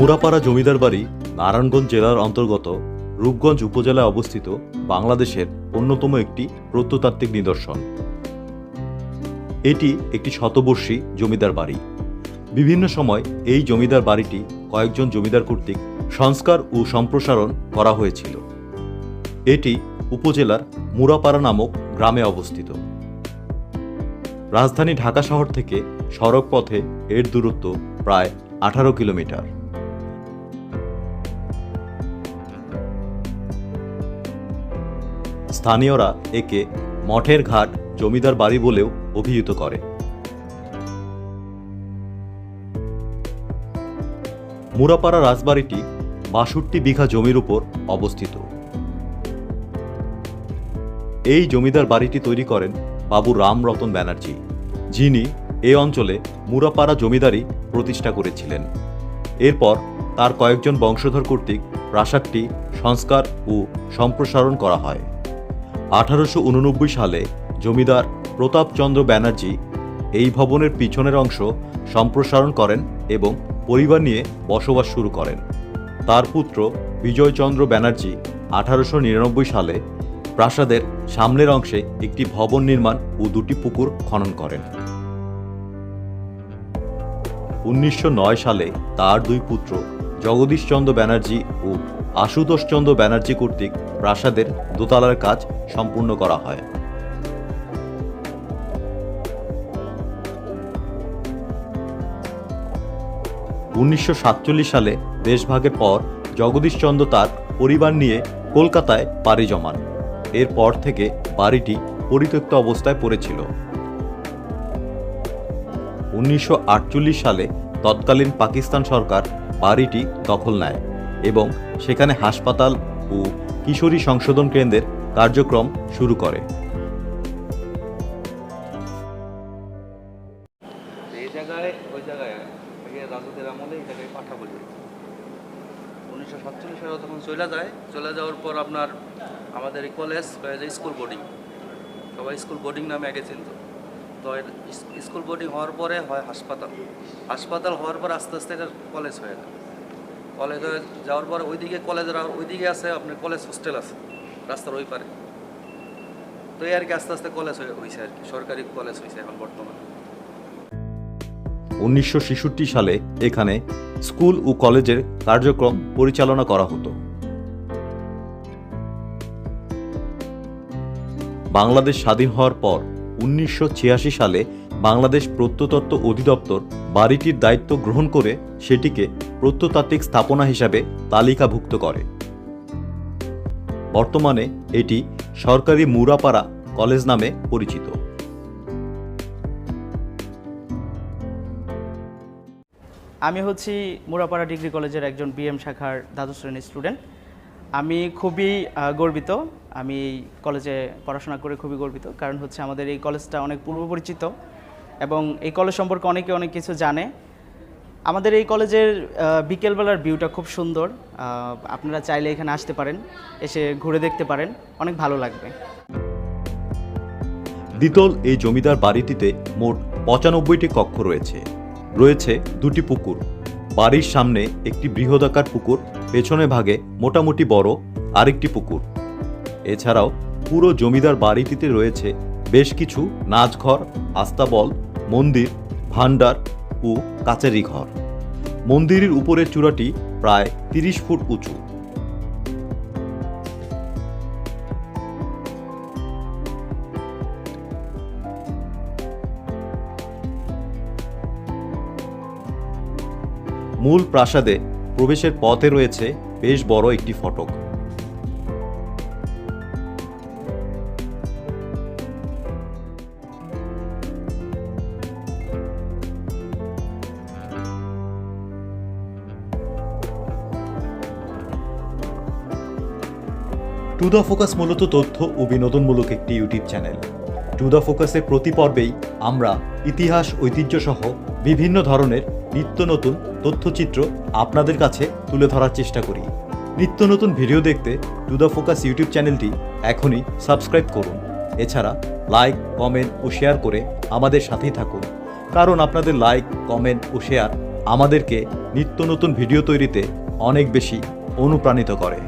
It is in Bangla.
মুরাপাড়া জমিদার বাড়ি নারায়ণগঞ্জ জেলার অন্তর্গত রূপগঞ্জ উপজেলায় অবস্থিত বাংলাদেশের অন্যতম একটি প্রত্নতাত্ত্বিক নিদর্শন। এটি একটি শতবর্ষী জমিদার বাড়ি। বিভিন্ন সময় এই জমিদার বাড়িটি কয়েকজন জমিদার কর্তৃক সংস্কার ও সম্প্রসারণ করা হয়েছিল। এটি উপজেলার মুরাপাড়া নামক গ্রামে অবস্থিত। রাজধানী ঢাকা শহর থেকে সড়ক পথে এর দূরত্ব প্রায় আঠারো কিলোমিটার। স্থানীয়রা একে মঠের ঘাট, জমিদার বাড়ি বলেও অভিহিত করে। মুরাপাড়া রাজবাড়িটি বাষট্টি বিঘা জমির উপর অবস্থিত। এই জমিদার বাড়িটি তৈরি করেন বাবু রামরতন ব্যানার্জি, যিনি এ অঞ্চলে মুরাপাড়া জমিদারি প্রতিষ্ঠা করেছিলেন। এরপর তার কয়েকজন বংশধর কর্তৃক প্রাসাদটি সংস্কার ও সম্প্রসারণ করা হয়। আঠারোশো উননব্বই সালে জমিদার প্রতাপচন্দ্র ব্যানার্জি এই ভবনের পিছনের অংশ সম্প্রসারণ করেন এবং পরিবার নিয়ে বসবাস শুরু করেন। তার পুত্র বিজয়চন্দ্র ব্যানার্জি আঠারোশো নিরানব্বই সালে প্রাসাদের সামনের অংশে একটি ভবন নির্মাণ ও দুটি পুকুর খনন করেন। উনিশশো নয় সালে তার দুই পুত্র জগদীশচন্দ্র ব্যানার্জি ও আশুতোষচন্দ্র ব্যানার্জি কর্তৃক প্রাসাদের দোতলার কাজ সম্পূর্ণ করা হয়। উনিশশো সাতচল্লিশ সালে দেশভাগের পর জগদীশচন্দ্র তার পরিবার নিয়ে কলকাতায় পাড়ি জমান। এরপর থেকে বাড়িটি পরিত্যক্ত অবস্থায় পড়েছিল। উনিশশো আটচল্লিশ সালে তৎকালীন পাকিস্তান সরকার বাড়িটি দখল নেয় এবং সেখানে হাসপাতাল ও কিশোরী সংশোধন কেন্দ্রের কার্যক্রম শুরু করে। সাতচল্লিশ সালে তখন চলে যায়, চলে যাওয়ার পর আপনার আমাদের কলেজ স্কুল বোর্ডিং সবাই স্কুল বোর্ডিং নামে আগে চিনত। তো স্কুল বোর্ডিং হওয়ার পরে হয় হাসপাতাল। হাসপাতাল হওয়ার পর আস্তে আস্তে এটা কলেজ হয়ে যায়। কলেজ হয়ে যাওয়ার পর ওইদিকে কলেজের ওইদিকে আছে আপনার কলেজ হোস্টেল আছে, রাস্তার ওই পারে। তো এই আর কি আস্তে আস্তে কলেজ হয়ে হয়েছে আর কি, সরকারি কলেজ হয়েছে এখন বর্তমানে। উনিশশো ছেষট্টি সালে এখানে স্কুল ও কলেজের কার্যক্রম পরিচালনা করা হতো। বাংলাদেশ স্বাধীন হওয়ার পর উনিশশো ছিয়াশি সালে বাংলাদেশ প্রত্নতত্ত্ব অধিদপ্তর বাড়িটির দায়িত্ব গ্রহণ করে সেটিকে প্রত্নতাত্ত্বিক স্থাপনা হিসাবে তালিকাভুক্ত করে। বর্তমানে এটি সরকারি মুরাপাড়া কলেজ নামে পরিচিত। আমি হচ্ছি মুরাপাড়া ডিগ্রি কলেজের একজন বিএম শাখার দ্বাদশ শ্রেণির স্টুডেন্ট আমি খুবই গর্বিত। আমি এই কলেজে পড়াশোনা করে খুবই গর্বিত, কারণ হচ্ছে আমাদের এই কলেজটা অনেক পূর্ব পরিচিত এবং এই কলেজ সম্পর্কে অনেকে অনেক কিছু জানে। আমাদের এই কলেজের বিকেলবেলার ভিউটা খুব সুন্দর। আপনারা চাইলে এখানে আসতে পারেন, এসে ঘুরে দেখতে পারেন। অনেক ভালো লাগবে। দ্বিতল এই জমিদার বাড়িটিতে মোট পঁচানব্বইটি কক্ষ রয়েছে। রয়েছে দুটি পুকুর। বাড়ির সামনে একটি বৃহদাকার পুকুর, পেছনে ভাগে মোটামুটি বড় আরেকটি পুকুর। এছাড়াও পুরো জমিদার বাড়িটিতে রয়েছে বেশ কিছু নাচঘর, আস্তাবল, মন্দির ভান্ডার ও কাচারি ঘর। মন্দিরের উপরের চূড়াটি প্রায় তিরিশ ফুট উঁচু। মূল প্রাসাদে প্রবেশের পথে রয়েছে বেশ বড় একটি ফটক। টু দ্য ফোকাস মূলত তথ্য ও বিনোদনমূলক একটি ইউটিউব চ্যানেল টু দ্য ফোকাসের প্রতি পর্বেই আমরা ইতিহাস ঐতিহ্যসহ বিভিন্ন ধরনের নিত্য নতুন তথ্যচিত্র আপনাদের কাছে তুলে ধরার চেষ্টা করি। নিত্য নতুন ভিডিও দেখতে টু দ্য ফোকাস ইউটিউব চ্যানেলটি এখনই সাবস্ক্রাইব করুন। এছাড়া লাইক, কমেন্ট ও শেয়ার করে আমাদের সাথেই থাকুন। কারণ আপনাদের লাইক, কমেন্ট ও শেয়ার আমাদেরকে নিত্য নতুন ভিডিও তৈরিতে অনেক বেশি অনুপ্রাণিত করে।